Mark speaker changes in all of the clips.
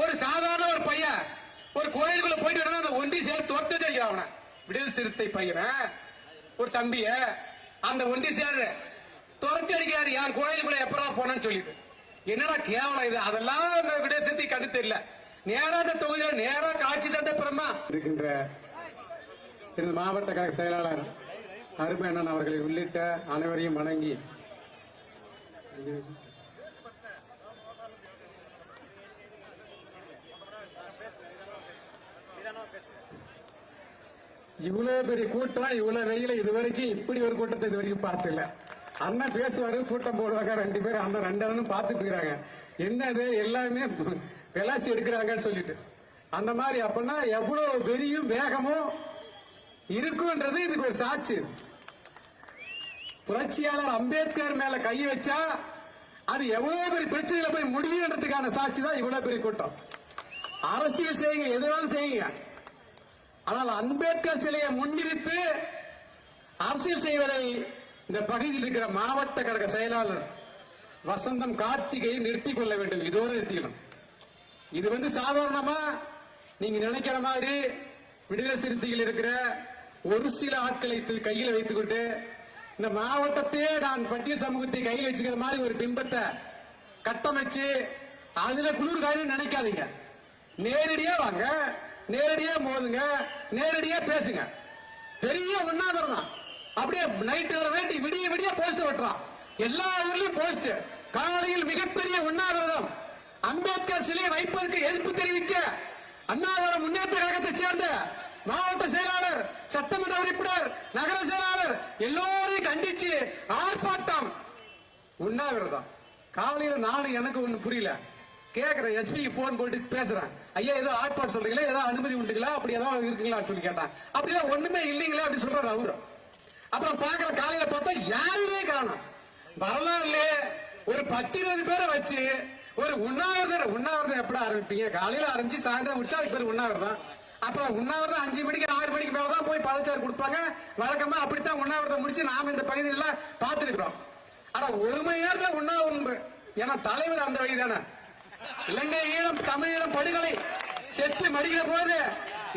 Speaker 1: ஒரு சாதாரண ஒரு பையன் ஒரு கோயிலுக்குள்ள போயிட்டு வரணும் அந்த ஒண்டி சேர் தொட்டு அடிக்கிறான் அவனை. விடுதல் சிறுத்தை பையனை? ஒரு தம்பிய. அந்த ஒண்டி சேர் துரத்தி அடிக்கிறாரு. யார் கோயிலுக்குள்ள எப்பரா போனேன்னு சொல்லிட்டு. என்னடா கேவலம் இது? அதெல்லாம் அந்த விடுதல் சிறுத்தை கண்டு தெரியல. நேரா அந்த தொகுதியில நேரா காட்சி தந்த பிரமா இருக்கின்ற எனது மாவட்ட கழக செயலாளர் அருமையண்ணன் அவர்களை உள்ளிட்ட அனைவரையும் வணங்கி இவ்வளவு பெரிய கூட்டம் இவ்வளவு வெயில இதுவரைக்கும் இப்படி ஒரு கூட்டத்தை இது வரைக்கும் பார்த்ததில்ல அண்ணன் பேசுவாரு கூட்டம் போடுவாங்க ரெண்டு பேரும் அண்ணன் ரெண்டு அண்ணனும் பார்த்துட்டு இருக்கிறாங்க என்னது எல்லாருமே விளாசி எடுக்கிறாங்கன்னு சொல்லிட்டு. அந்த மாதிரி அப்படின்னா எவ்வளவு வெறியும் வேகமும் இருக்குன்றது இதுக்கு ஒரு சாட்சி. புரட்சியாளர் அம்பேத்கர் மேல கை வச்சா அது எவ்வளவு பெரிய பிரச்சனையில போய் முடியுன்றதுக்கான சாட்சி தான் இவ்வளவு பெரிய கூட்டம். அரசியல் செய்யுங்க எது செய்யுங்க. ஆனால் அம்பேத்கர் சிலையை முன்னிறுத்து அரசியல் செய்வதை இந்த பகுதியில் இருக்கிற மாவட்ட கழக செயலாளர் வசந்தம் கார்த்திகை நிறுத்திக் கொள்ள வேண்டும். இதோடு நிறுத்திக்கணும். இது வந்து சாதாரணமா நீங்க நினைக்கிற மாதிரி விடுதலை சிறுத்தைகள் இருக்கிற ஒரு சில ஆட்களை கையில் வைத்துக்கொண்டு இந்த மாவட்டத்தையே நான் பட்டியல் சமூகத்தை கையில் வச்சுக்கிற மாதிரி ஒரு பிம்பத்தை கட்டமைச்சு அதுல குளிர்காயம் நினைக்காதீங்க. நேரடியா வாங்க. நேரடியா மோதுங்க நேரடியா பேசுங்க. பெரிய உண்ணாவிரதம் அப்படியே நைட்டு வேண்டி விடிய விடிய போஸ்ட் வெட்டுறான். எல்லா ஊர்லயும் போஸ்ட் காலையில் மிகப்பெரிய உண்ணாவிரதம் அம்பேத்கர் சிலையை வைப்பதற்கு எதிர்ப்பு தெரிவிச்ச அண்ணாவரம் முன்னேற்ற கழகத்தை சேர்ந்த மாவட்ட செயலாளர் சட்டமன்ற உறுப்பினர் நகர செயலாளர் எல்லோரையும் கண்டிச்சு ஆர்ப்பாட்டம். உண்ணாவிரதம் காலையில் நானும் எனக்கு ஒண்ணு புரியல. கேட்குறேன் எஸ்பி போன் போட்டு பேசுறேன். ஐயா ஏதோ ஆர்ப்பாட்டம் சொல்றீங்களா? ஏதோ அனுமதி உண்டுங்களா? அப்படி ஏதாவது இருக்குங்களான்னு சொல்லி கேட்டான் அப்படிலாம் ஒண்ணுமே இல்லைங்களா அப்படி சொல்றாரு அவரு. அப்புறம் பாக்குற காலையில பார்த்தா யாருமே காணும். வரலாறுல ஒரு பத்து இருபது பேரை வச்சு ஒரு உண்ணாவிரதம் உண்ணாவிரதம் எப்படி ஆரம்பிப்பீங்க? காலையில ஆரம்பிச்சு சாயந்தரம் முடிச்சா அதுக்கு பேர் உண்ணாவிரதம். அப்புறம் உண்ணாவிரதம் அஞ்சு மணிக்கு ஆறு மணிக்கு மேல தான் போய் பழச்சாறு கொடுப்பாங்க. வழக்கமா அப்படித்தான் உண்ணாவிரதம் முடிச்சு நாம இந்த பகுதியில பார்த்துருக்கிறோம். ஆனா ஒரு மணி நேரத்துல உண்ணாவிரதம் ஏன்னா தலைவர் அந்த வழி தானே இலங்கை ஈழம் தமிழீழம் படுகொலை செத்து மடிக்கிற போது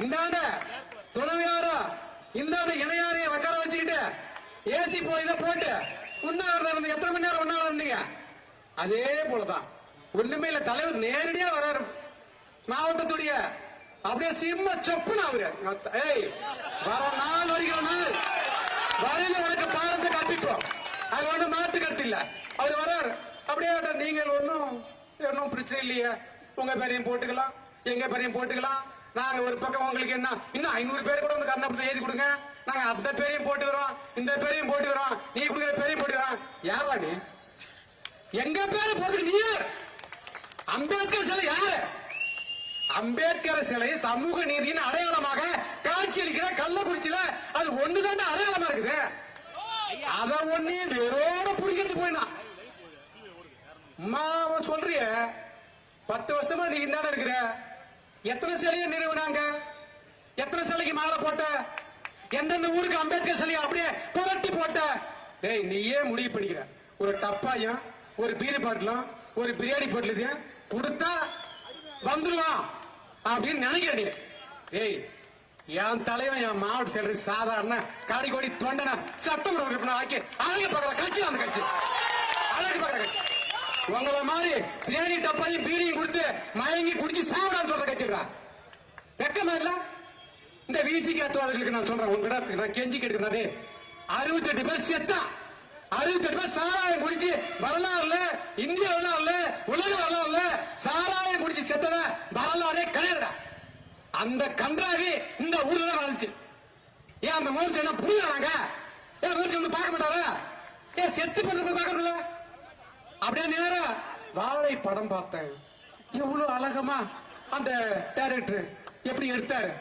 Speaker 1: இந்தாண்ட துணைவியாரோ இந்தாண்ட இணையாரையும் உட்கார வச்சுக்கிட்டு ஏசி போய் இதை போட்டு உண்ணாவிரதம் இருந்து எத்தனை மணி நேரம் உண்ணாவிரதம் இருந்தீங்க? அதே போலதான். ஒண்ணுமே இல்ல தலைவர் நேரடியா வராரு. மாவட்டத்துடைய அப்படியே சிம்ம சொப்புன்னு அவரு ஏய் வர நாள் வருகிற நாள் வரையில உனக்கு பாடத்தை கற்பிப்போம். அது ஒண்ணு மாற்று கருத்து இல்ல. அவர் வர்றாரு. அப்படியே நீங்கள் ஒண்ணும் ஒன்றும் பிரச்சனை இல்லையே. உங்க பேரையும் போட்டுக்கலாம் எங்க பேரையும் போட்டுக்கலாம். நாங்க ஒரு பக்கம் உங்களுக்கு என்ன இன்னும் ஐநூறு பேர் கூட வந்து கர்ணபுரத்தை எழுதி கொடுங்க. நாங்க அந்த பேரையும் போட்டுக்கிறோம் இந்த பேரையும் போட்டுக்கிறோம். நீ கொடுக்குற பேரையும் போட்டுக்கிறோம். யாரா நீ எங்க பேரை போட்டு நீ யார்? அம்பேத்கர் சிலை யாரு? அம்பேத்கர் சிலை சமூக நீதியின் அடையாளமாக காட்சியளிக்கிற கள்ளக்குறிச்சியில அது ஒண்ணுதான் அடையாளமா இருக்குது? அத ஒண்ணு வேரோட புடிக்கிறது போயினா. அவன் சொல்றிய பத்து வருஷமா நீ இந்தாண்ட இருக்கிற. எத்தனை சிலையை நிறுவனாங்க? எத்தனை சிலைக்கு மாலை போட்ட? எந்தெந்த ஊருக்கு அம்பேத்கர் சிலையை அப்படியே புரட்டி போட்ட? டேய் நீயே முடிவு பண்ணிக்கிற. ஒரு டப்பாயும் ஒரு பீரி பாட்டிலும் ஒரு பிரியாணி பாட்டிலையும் கொடுத்தா வந்துடுவான் அப்படின்னு நினைக்கிற நீ. ஏய் என் தலைவன் என் மாவட்ட செயலர் சாதாரண காடி கோடி தொண்டன சத்தம் ஆக்கி அழகு பார்க்கற கட்சி அந்த கட்சி. அழகு பார்க்கற கட்சி. உங்களை மாதிரி பிரியாணி டப்பாயும் பீரியும் கொடுத்து மயங்கி குடிச்சு சாப்பிடான்னு சொல்ற கட்சிடா வெக்கமா இல்ல? இந்த விசி காத்துவார்களுக்கு நான் சொல்றேன் உங்ககிட்ட நான் கெஞ்சி கேட்கிறேன் அறுபத்தி எட்டு பேர் செத்தா. அறுபத்தி எட்டு பேர் சாராயம் குடிச்சு வரலாறுல இந்திய வரலாறுல உலக வரலாறுல சாராயம் குடிச்சு செத்தத வரலாறே கிடையாதுடா. அந்த கன்றாவி இந்த ஊர்ல தான் நடந்துச்சு ஏன் அந்த மூர்த்தி என்ன புரியுறாங்க? ஏன் மூர்த்தி வந்து பார்க்க மாட்டாரா? ஏன் செத்து பண்ண பார்க்கறதுல அப்படியே நேரா வாழை படம் பார்த்தேன். எவ்வளவு அழகமா அந்த டேரக்டர் எப்படி எடுத்தாரு.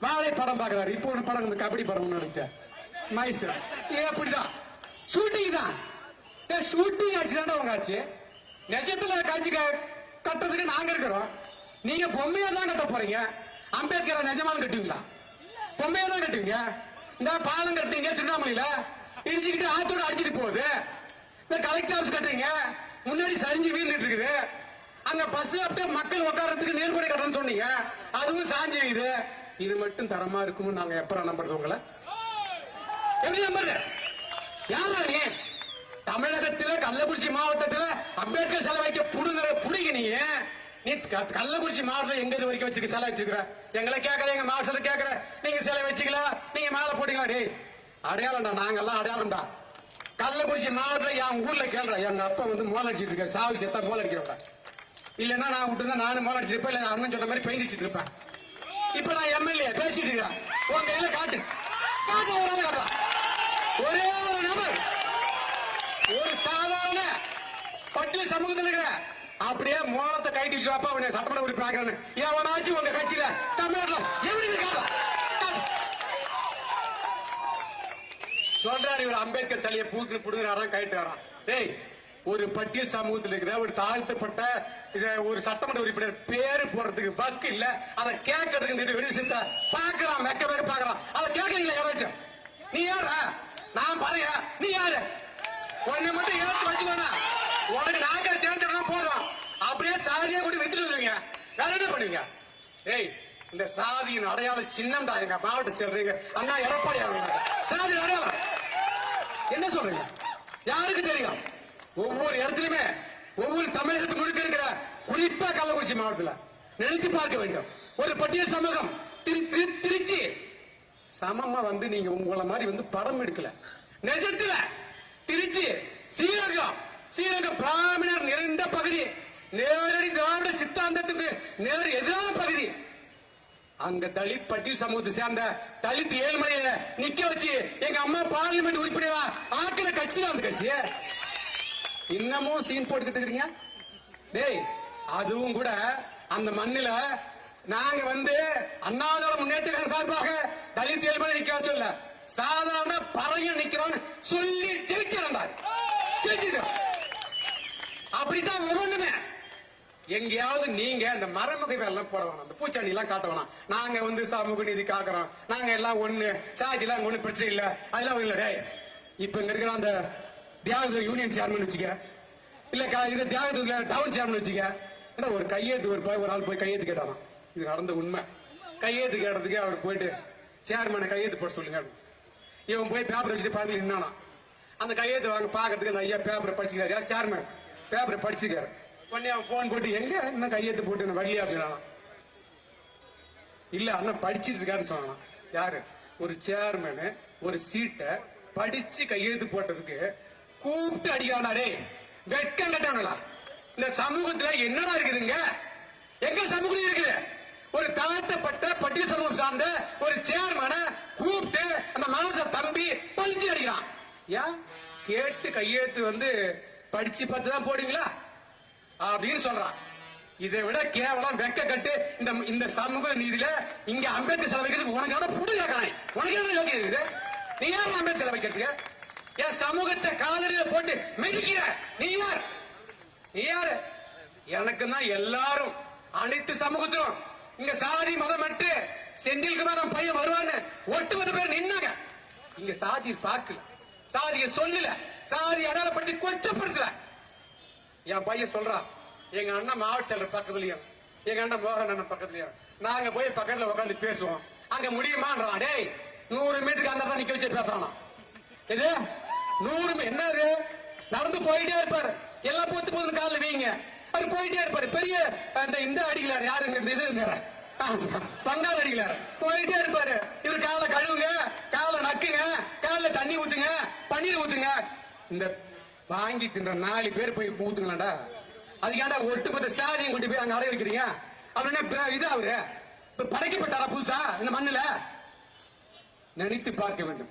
Speaker 1: வாழை படம் பார்க்கறாரு. இப்போ ஒரு படம் இந்த கபடி படம் நினைச்சேன். மைசூர் எப்படிதான் ஷூட்டிங் தான். ஏ ஷூட்டிங் ஆச்சு. தானே உங்க ஆச்சு. நிஜத்துல காட்சி க- கட்டுறதுக்கு நாங்க இருக்கிறோம். நீங்க பொம்மையா தான் கட்ட போறீங்க. அம்பேத்கர் நிஜமாலும் கட்டுவீங்களா? பொம்மையா தான் கட்டுவீங்க. இந்த பாலம் கட்டுவீங்க திருவண்ணாமலையில. இடிச்சுக்கிட்டு ஆத்தோட அடிச்சிட்டு போகுது. இந்த கலெக்டர் ஹவுஸ் கட்டுறீங்க. முன்னாடி சரிஞ்சு வீழ்ந்துட்டு இருக்குது அங்க பஸ் அப்படியே மக்கள் உட்காரத்துக்கு நேர்கொடை தரேன்னு சொன்னீங்க. அதுவும் சாஞ்சி இது இது மட்டும் தரமா இருக்கும்னு நாங்க எப்ப நம்புறது உங்களை? எப்படி நம்புறது யாரா நீ? தமிழகத்துல கள்ளக்குறிச்சி மாவட்டத்துல அம்பேத்கர் சிலை வைக்க புடுங்குற புடிங்க நீ. நீ க- கள்ளக்குறிச்சி மாவட்டம் எங்க இது வரைக்கும் வச்சிருக்க சிலை வச்சிருக்கிற? எங்களை கேட்கற எங்க மாவட்டத்தில் கேட்கற நீங்க சிலை வச்சுக்கலாம் நீங்க மேல போட்டீங்களா? டேய் அடையாளம்டா நாங்கெல்லாம் அடையாளம்டா. கள்ளக்குறிச்சி மாவட்டத்துல என் ஊர்ல கேள்ற. எங்க அப்பா வந்து மோல் அடிச்சிட்டு இருக்க சாவி செத்தா மோல் அடிக்கிறவங்க இல்லன்னா நான் விட்டு நானும் மோல் அடிச்சிருப்பேன் இல்ல அண்ணன் சொன்ன மாதிரி பெயிண்ட் அடிச்சிட்டு இருப்பேன். இப்ப நான் எம்எல்ஏ பேசிட்டு இருக்கிறேன் உன் கையில காட்டு. காட்டு ஒரு ஒரே ஒரு நபர். ஒரு சாதாரண பட்டியல் சமூகத்தில் இருக்கிற. அப்படியே மோளத்தை கைட்டு வச்சுப்பா அவனை சட்டமன்ற உறுப்பினர் எவனாச்சும் உங்க கட்சி தமிழ்நாட்டுல எப்படி இருக்காங்க சொல்றாரு இவர் அம்பேத்கர் சிலையை பூக்கு புடுகிறாராம் கைட்டு வரான் டேய் ஒரு பட்டியல் சமூகத்தில் இருக்கிற ஒரு தாழ்த்தப்பட்ட இத ஒரு சட்டமன்ற உறுப்பினர் பேரு போடுறதுக்கு பக்கு இல்ல. அதை கேட்கறதுக்கு இந்த செஞ்சா சித்த பாக்குறான் மெக்க பேர் பாக்குறான் அதை கேட்கறீங்களா யாராச்சும்? நீ யாரா நான் பாருங்க. நீ யாரு? உன்னை மட்டும் ஏத்து வச்சுக்கோனா. உனக்கு நாங்க தேர்ந்தெடுத்தா போதும். அப்படியே சாதியா கூட வித்துட்டு வருவீங்க வேற என்ன பண்ணுவீங்க? ஏய் இந்த சாதியின் அடையாள சின்னம் தான் எங்க மாவட்ட சொல்றீங்க அண்ணா எடப்பாடி சாதி அடையாளம். என்ன சொல்றீங்க? யாருக்கு தெரியும்? ஒவ்வொரு இடத்துலயுமே ஒவ்வொரு தமிழகத்து முழுக்க இருக்கிற குறிப்பா கள்ளக்குறிச்சி மாவட்டத்துல நினைத்து பார்க்க வேண்டும். ஒரு பட்டியல் சமூகம் திரு- திரு- திருச்சி. சமமா வந்து நீங்க உங்களை மாதிரி வந்து படம் எடுக்கல. நிஜத்துல திருச்சி ஸ்ரீரங்கம். ஸ்ரீரங்கம் பிராமணர் நிறைந்த பகுதி. நேரடி திராவிட சித்தாந்தத்துக்கு நேர் அங்க தலித் பட்டியல் சமூகத்தை சேர்ந்த தலித் ஏழ்மலையில நிக்க வச்சு எங்க அம்மா பார்லிமெண்ட் உறுப்பினரா ஆக்கின கட்சி தான் அந்த கட்சி. இன்னமும் சீன் போட்டுக்கிட்டு இருக்கீங்க? டேய் அதுவும் கூட அந்த மண்ணுல நாங்க வந்து அண்ணாவோட முன்னேற்ற சார்பாக தலித் ஏழ்மலை நிக்க சொல்ல சாதாரண பறைய நிக்கிறோம்னு சொல்லி ஜெயிச்சிருந்தாரு ஜெயிச்சிருக்கோம் அப்படித்தான் ஒவ்வொன்றுமே. எங்கேயாவது நீங்க இந்த மரமுகை எல்லாம் போட வேணாம். அந்த பூச்சாண்டி எல்லாம் காட்ட வேணாம். நாங்க வந்து சமூக நீதி காக்குறோம். நாங்க எல்லாம் ஒண்ணு. சாதி எல்லாம் ஒண்ணு பிரச்சனை இல்ல. அதெல்லாம் இல்ல. டே இப்ப இங்க இருக்கிற அந்த தியாக யூனியன் சேர்மன் வச்சுக்க. இல்ல இது தியாகத்துல டவுன் சேர்மன் வச்சுக்க. ஏன்னா ஒரு கையெழுத்து ஒரு போய் ஒரு ஆள் போய் கையெழுத்து கேட்டானா இது நடந்த உண்மை. கையெழுத்து கேட்டதுக்கு அவர் போயிட்டு சேர்மனை கையெழுத்து போட சொல்லுங்க. இவன் போய் பேப்பர் வச்சுட்டு பக்கத்துல என்னானா அந்த கையெழுத்து வாங்க பாக்குறதுக்கு அந்த ஐயா பேப்பரை படிச்சுக்கிறாரு. யார் சேர்மன் பேப்பரை படிச்சுக்காரு உடனே அவன் போன் போட்டு எங்க? இன்னும் கையெழுத்து போட்டு நான் வரலையா? அப்படின்னா இல்ல அண்ணன் படிச்சிட்டு இருக்காருன்னு சொன்னான். யாரு? ஒரு சேர்மனு ஒரு சீட்டை படிச்சு கையெழுத்து போட்டதுக்கு கூப்பிட்டு அடிக்கானா டேய் வெட்கம் கட்டாங்களா இந்த சமூகத்துல என்னடா இருக்குதுங்க? எங்க சமூகம் இருக்குது? ஒரு தாழ்த்தப்பட்ட பட்டியல் சமூகம் சார்ந்த ஒரு சேர்மனை கூப்பிட்டு அந்த மாச தம்பி பழிச்சு அடிக்கிறான். ஏன்? கேட்டு கையெழுத்து வந்து படிச்சு பார்த்து தான் போடுவீங்களா? அப்படின்னு சொல்றான். இதை விட கேவலம் வெக்க கட்டு இந்த இந்த சமூக நீதியில இங்க அம்பேத்கர் சிலை வைக்கிறதுக்கு உனக்கான புடி கேட்கலாம் உனக்கு என்ன யோகியம் இருக்குது? நீ யார் அம்பேத்கர் சிலை வைக்கிறதுக்கு என் சமூகத்தை காலடியில போட்டு மிதிக்கிற. நீ யார்? நீ யாரு? எனக்கு தான் எல்லாரும் அனைத்து சமூகத்திலும். இங்க சாதி மதம் மற்று செந்தில்குமார் பையன் வருவான்னு ஒட்டுமொத்த பேர் நின்னாங்க. இங்க சாதி பார்க்கல. சாதியை சொல்லல. சாதி அடையாளப்படுத்தி கொச்சப்படுத்தல. என் பையன் சொல்றான் எங்க அண்ணன் மாவட்ட செல்ற பக்கத்துலயும் எங்க அண்ணன் மோகன் அண்ணன் பக்கத்துலயும் நாங்க போய் பக்கத்துல உட்காந்து பேசுவோம். அங்க முடியுமான்றான். டேய் நூறு மீட்டருக்கு அந்த தான் நிக்க வச்சு பேசுறானா? இது? நூறு என்னது என்ன நடந்து போயிட்டே இருப்பாரு. எல்லாம் பொத்து பொத்து காலில் வீங்க. அவர் போயிட்டே இருப்பாரு. பெரிய அந்த இந்த அடிக்கலார் யாருங்க இந்த இது இருந்தாரு பங்காள அடிக்கலார் போயிட்டே இருப்பாரு. இவர் காலை கழுவுங்க காலை நக்குங்க காலைல தண்ணி ஊத்துங்க பன்னீர் ஊத்துங்க. இந்த வாங்கி தின்ற நாலு பேர் போய் ஊத்துங்களாடா அதுக்காண்டா ஒட்டுமொத்த சாதியும் கொண்டு போய் அங்க அடைய வைக்கிறீங்க? அப்படின்னா ப- இது அவரு? இப்ப படைக்கப்பட்டாரா புதுசா? இந்த மண்ணுல? நினைத்து பார்க்க வேண்டும்.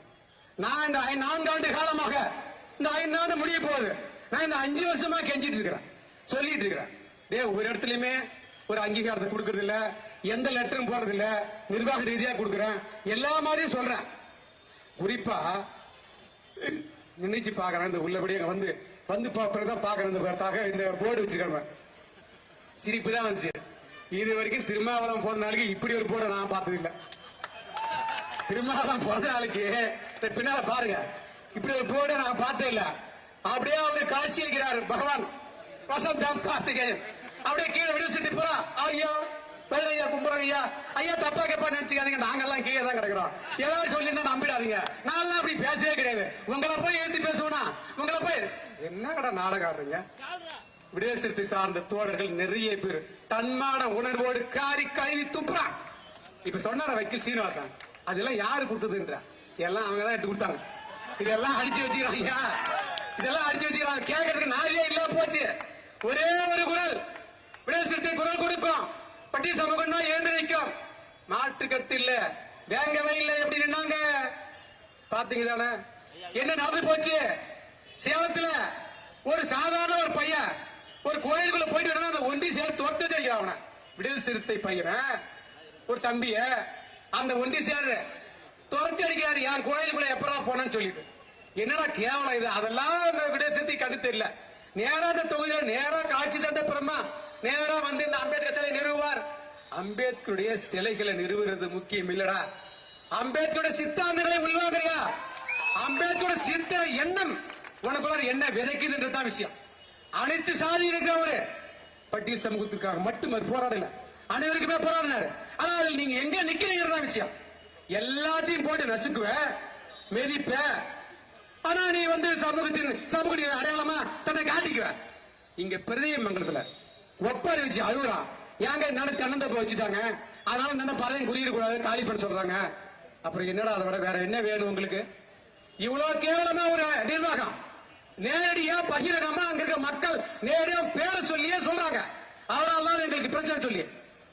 Speaker 1: நான் இந்த நான்கு ஆண்டு காலமாக இந்த ஐந்து ஆண்டு முடிய போகுது. நான் இந்த அஞ்சு வருஷமா கெஞ்சிட்டு இருக்கிறேன். சொல்லிட்டு இருக்கிறேன். டே ஒரு இடத்துலயுமே ஒரு அங்கீகாரத்தை கொடுக்கறது இல்ல எந்த லெட்டரும் போறது இல்ல நிர்வாக ரீதியா கொடுக்கறேன். எல்லா மாதிரியும் சொல்றேன். குறிப்பா நினைச்சு பாக்குறேன் இந்த உள்ளபடியே வந்து வந்து தான் பாக்குறேன் இந்த இந்த போர்டு வச்சிருக்கேன் சிரிப்பு தான் வந்துச்சு. இது வரைக்கும் திருமாவளம் போன நாளைக்கு இப்படி ஒரு போர்டை நான் பார்த்ததில்லை. திருமாவளம் போன நாளைக்கு பின்னால பாருங்க. இப்படி ஒரு போர்டை நான் பார்த்தே இல்ல. அப்படியே அவர் காட்சி அளிக்கிறார் பகவான் வசந்தம் கார்த்திகேயன். அப்படியே கீழே விடுவிச்சுட்டு போறான் ஐயோ! பதினஞ்சு ஐயா தப்பா கேப்பா நினைச்சுக்காதீங்க. நாங்கெல்லாம் கீழே தான் கிடக்குறோம். ஏதாவது சொல்லிருந்தா நம்பிடாதீங்க. நான்லாம் அப்படி பேசவே கிடையாது. உங்களை போய் ஏத்தி பேசுவோம்னா உங்களை போய் என்ன கடை நாடகம் ஆடுறீங்க? விடுதலை சார்ந்த தோழர்கள் நிறைய பேர் தன்மான உணர்வோடு காரி கழுவி துப்புறான் இப்ப சொன்னார வக்கீல் சீனிவாசன்? அதெல்லாம் யாரு கொடுத்ததுன்ற? எல்லாம் அவங்க தான் எடுத்து கொடுத்தாங்க. இதெல்லாம் அடிச்சு வச்சுக்கிறாங்க இதெல்லாம் அடிச்சு வச்சுக்கிறாங்க. கேட்கறதுக்கு நாரியே இல்ல போச்சு. ஒரே ஒரு குரல். விடுதலை சிறுத்தை குரல் கொடுக்கும் பட்டி சமூகம்னா எழுந்து நிற்கும். மாற்று கருத்து இல்ல. வேங்கவே இல்ல. எப்படி நின்னாங்க? பாத்தீங்க தானே என்ன நடந்து போச்சு? சேலத்துல ஒரு சாதாரண ஒரு பையன் ஒரு கோயிலுக்குள்ள போயிட்டு வரணும் அந்த ஒண்டி சேர் தோட்டத்தை அடிக்கிறான் அவனை. விடுதலை சிறுத்தை பையனை. ஒரு தம்பிய. அந்த ஒண்டி சேர் துரத்தி அடிக்கிறாரு. என் கோயிலுக்குள்ள எப்படா போனேன்னு சொல்லிட்டு. என்னடா கேவலம் இது? அதெல்லாம் அந்த விடுதலை சிறுத்தை கண்டு தெரியல நேரா அந்த தொகுதியில நேரா காட்சி தந்த பிரம்மா. நேரா வந்து இந்த அம்பேத்கர் சிலை நிறுவார் அம்பேத்கருடைய சிலைகளை நிறுவுறது முக்கியம் இல்லடா. அம்பேத்கருடைய சித்தாந்தங்களை உள்வாங்கறியா? அம்பேத்கரோட சித்த எண்ணம் உனக்குள்ள என்ன விதைக்குதுன்றது தான் விஷயம். அனைத்து சாதி இருக்கிறவரு. பட்டியல் சமூகத்துக்காக மட்டும் அவர் போராடல. அனைவருக்குமே போராடினாரு. ஆனால் நீங்க எங்க நிக்கிறீங்க விஷயம். எல்லாத்தையும் போட்டு நசுக்குவ மெதிப்ப. ஆனா நீ வந்து சமூகத்தின் சமூக அடையாளமா தன்னை காட்டிக்குவ. இங்க பிரதேய மங்கலத்துல ஒப்பாரி வச்சு அழுகுறான் ஏங்க இந்த தென்னந்தப்ப வச்சுட்டாங்க. அதனால என்ன பறையும் குறியிடக்கூடாது காலி பண்ண சொல்றாங்க. அப்புறம் என்னடா அதை விட வேற என்ன வேணும் உங்களுக்கு? இவ்வளவு கேவலமா ஒரு நிர்வாகம். நேரடியா பகிரகமா அங்க இருக்க மக்கள் நேரடியா பேரை சொல்லியே சொல்றாங்க. அதனால எங்களுக்கு பிரச்சனை சொல்லி.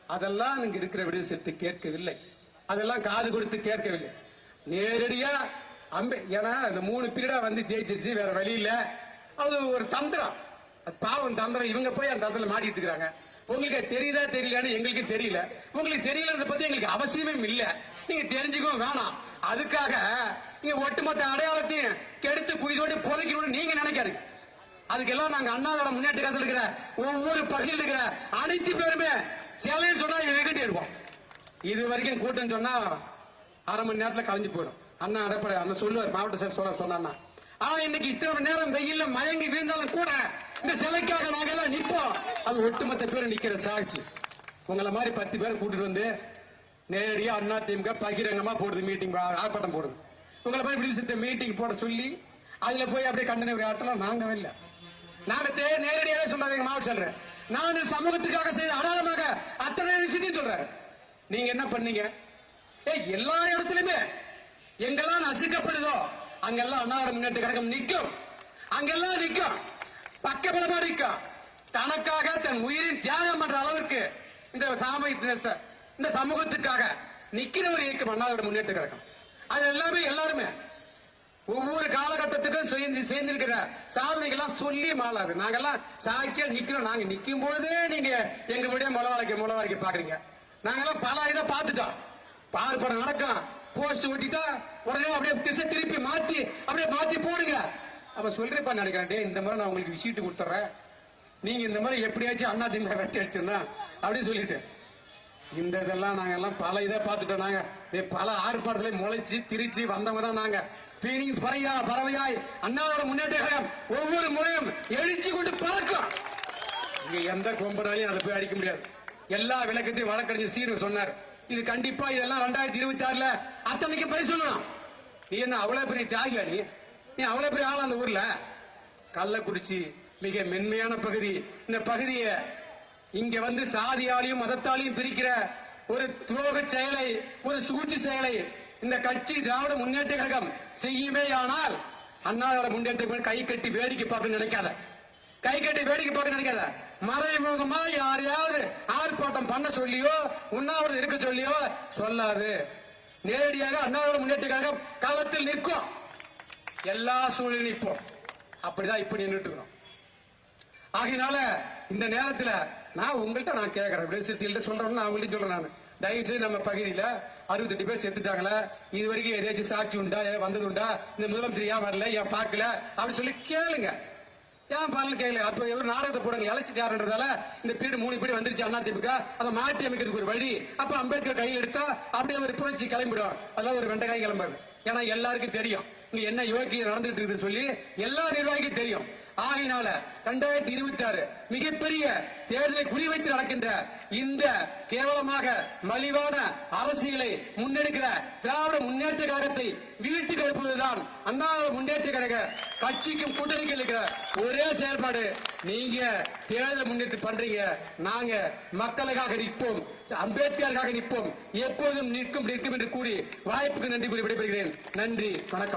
Speaker 1: அதெல்லாம் இங்க இருக்கிற விடுதலை சேர்த்து கேட்கவில்லை. அதெல்லாம் காது கொடுத்து கேட்கவில்லை. நேரடியா அம்பே ஏன்னா இந்த மூணு பீரியடா வந்து ஜெயிச்சிருச்சு வேற வழி இல்ல. அது ஒரு தந்திரம். பாவம் தந்திரம் இவங்க போய் அந்த தந்திரம் மாட்டிட்டு இருக்கிறாங்க உங்களுக்கு தெரியுதா தெரியலன்னு எங்களுக்கு தெரியல. உங்களுக்கு தெரியலன்றத பத்தி எங்களுக்கு அவசியமே இல்ல. நீங்க தெரிஞ்சுக்கவும் வேணாம். அதுக்காக நீங்க ஒட்டுமொத்த அடையாளத்தையும் கெடுத்து குயிதோடு பொதைக்கணும்னு நீங்க நினைக்காதீங்க. அதுக்கெல்லாம் நாங்க அண்ணாவோட முன்னேற்ற காலத்தில் இருக்கிற ஒவ்வொரு பகுதியில் இருக்கிற அனைத்து பேருமே சிலையை சொன்னா எங்கிட்டே இருப்போம் இது வரைக்கும் கூட்டம் சொன்னா அரை மணி நேரத்துல கலைஞ்சு போயிடும். அண்ணா அடப்படை அண்ணா சொல்லுவார் மாவட்ட சார் சொல்ல சொன்னா ஆனா இன்னைக்கு இத்தனை மணி நேரம் வெயில்ல மயங்கி வீழ்ந்தாலும் கூட இந்த சிலைக்காக நாங்க எல்லாம் நிற்போம். அது ஒட்டுமொத்த பேர் நிக்கிற சாட்சி. உங்களை மாதிரி பத்து பேர் கூட்டிட்டு வந்து நேரடியா அண்ணா திமுக பகிரங்கமா போடுது மீட்டிங் ஆர்ப்பாட்டம் போடுது. உங்களை மாதிரி விடுதி சித்த மீட்டிங் போட சொல்லி அதுல போய் அப்படியே கண்டன ஆட்டலாம் நாங்க இல்லை. நாங்க தே நேரடியாவே எங்கள் மாவட்ட சொல்றேன் நான் சமூகத்துக்காக செய்த அடையாளமாக அத்தனை விஷயத்தையும் சொல்கிறேன் நீங்க என்ன பண்ணீங்க? ஏய் எல்லா இடத்துலயுமே எங்கெல்லாம் நசுக்கப்படுதோ அங்கெல்லாம் அண்ணாவோட முன்னேற்ற கழகம் நிற்கும் அங்கெல்லாம் நிற்கும் பக்கபலமா நிக்கும் தனக்காக தன் உயிரின் தியாகம் பண்ற அளவிற்கு இந்த சாமி இந்த சமூகத்துக்காக நிக்கிற ஒரு இயக்கம் அண்ணாவோட முன்னேற்ற கழகம் அது எல்லாமே எல்லாருமே ஒவ்வொரு காலகட்டத்துக்கும் சேர்ந்து சேர்ந்திருக்கிற சாதனைகள்லாம் சொல்லி மாளாது நாங்கெல்லாம் சாட்சியா நிக்கிறோம். நாங்க நிக்கும் பொழுதே நீங்க எங்க விட முளவாளைக்க முளவாளைக்க பாக்குறீங்க. நாங்கெல்லாம் பல இதை பார்த்துட்டோம். பார்ப்படம் நடக்கும். போஸ்ட் ஒட்டிட்டா உடனே அப்படியே திசை திருப்பி மாத்தி அப்படியே மாத்தி போடுங்க. அப்ப சொல்றேப்பா நினைக்கிறேன். டே இந்த மாதிரி நான் உங்களுக்கு விஷயத்து கொடுத்துறேன். நீங்க இந்த மாதிரி எப்படியாச்சும் அண்ணா திமுக வெட்டி அடிச்சிருந்தா அப்படின்னு சொல்லிட்டு. இந்த இதெல்லாம் நாங்க எல்லாம் பல இதை பார்த்துட்டோம் நாங்க. பல ஆர்ப்பாட்டத்திலே முளைச்சு திரிச்சு வந்தவங்க தான் நாங்க. பீனிங்ஸ் பறையா பறவையாய் அண்ணாவோட முன்னேற்ற கழகம் ஒவ்வொரு முறையும் எழுச்சி கொண்டு பறக்கும். இங்க எந்த கொம்பனாலையும் அதை போய் அடிக்க முடியாது. எல்லா விளக்கத்தையும் வழக்கறிஞர் சீனு சொன்னார். இது கண்டிப்பா இதெல்லாம் ரெண்டாயிரத்தி இருபத்தி ஆறுல அத்தனைக்கு பரிசு சொல்லணும். நீ என்ன அவ்வளவு பெரிய தியாகியா நீ? நீ அவ்வளவு பெரிய ஆளா அந்த ஊர்ல? கள்ளக்குறிச்சி மிக மென்மையான பகுதி. இந்த பகுதியை இங்க வந்து சாதியாலையும் மதத்தாலையும் பிரிக்கிற ஒரு துரோக செயலை ஒரு சூழ்ச்சி செயலை இந்த கட்சி திராவிட முன்னேற்ற கழகம் செய்யுமே ஆனால் அண்ணாவோட முன்னேற்ற கை கட்டி வேடிக்கை பார்க்க நினைக்காத. கை கட்டி வேடிக்கை பார்க்க நினைக்காத. மறைமுகமா யாரையாவது ஆர்ப்பாட்டம் பண்ண சொல்லியோ உண்ணாவிரதம் இருக்க சொல்லியோ சொல்லாது. நேரடியாக அண்ணாவோட முன்னேற்ற கழகம் களத்தில் நிற்கும். எல்லா சூழ்நிலையும் நிற்போம். அப்படிதான் இப்படி நின்றுட்டு இருக்கிறோம். ஆகையினால இந்த நேரத்தில் நான் உங்கள்கிட்ட நான் கேட்கறேன் விடுதலை சிறுத்தைகள்ட்ட சொல்றேன்னு நான் உங்கள்கிட்ட சொல்றேன் நான். தயவு செய்து நம்ம பகுதியில் அறுபத்தெட்டு பேர் செத்துட்டாங்களே? இது வரைக்கும் ஏதாச்சும் சாட்சி உண்டா? ஏதாவது வந்தது உண்டா? இந்த முதலமைச்சர் ஏன் வரல? ஏன் பார்க்கல? அப்படின்னு சொல்லி கேளுங்க. ஏன் பாலன் கேட்கல அப்ப ஒரு நாடகத்தை போடுங்க? இலசிட்டாருன்றதால இந்த பீரியட் மூணு பீரியட் வந்துருச்சு அண்ணா திமுக. அதை மாற்றி அமைக்கிறதுக்கு ஒரு வழி. அப்ப அம்பேத்கர் கையில் எடுத்தா அப்படியே ஒரு புரட்சி கிளம்பிடும். அதெல்லாம் ஒரு வெண்டைக்காய் கிளம்பாது. ஏன்னா எல்லாருக்கும் தெரியும். இங்க என்ன யோக்கியம் நடந்துட்டு இருக்குதுன்னு சொல்லி எல்லா நிர்வாகிக்கும் தெரியும். ஆகையினால ரெண்டாயிரத்தி இருபத்தி ஆறு மிகப்பெரிய தேர்தலை குறிவைத்து நடக்கின்ற இந்த கேவலமாக மலிவான அரசியலை முன்னெடுக்கிற திராவிட முன்னேற்ற கழகத்தை வீட்டுக்கு அனுப்புவதுதான் அண்ணா முன்னேற்ற கழக கட்சிக்கும் கூட்டணிக்கு இருக்கிற ஒரே செயல்பாடு. நீங்க தேர்தல் முன்னெடுத்து பண்றீங்க. நாங்க மக்களுக்காக நிற்போம். அம்பேத்கருக்காக நிற்போம். எப்போதும் நிற்கும் நிற்கும் என்று கூறி வாய்ப்புக்கு நன்றி கூறி விடைபெறுகிறேன். நன்றி. வணக்கம்.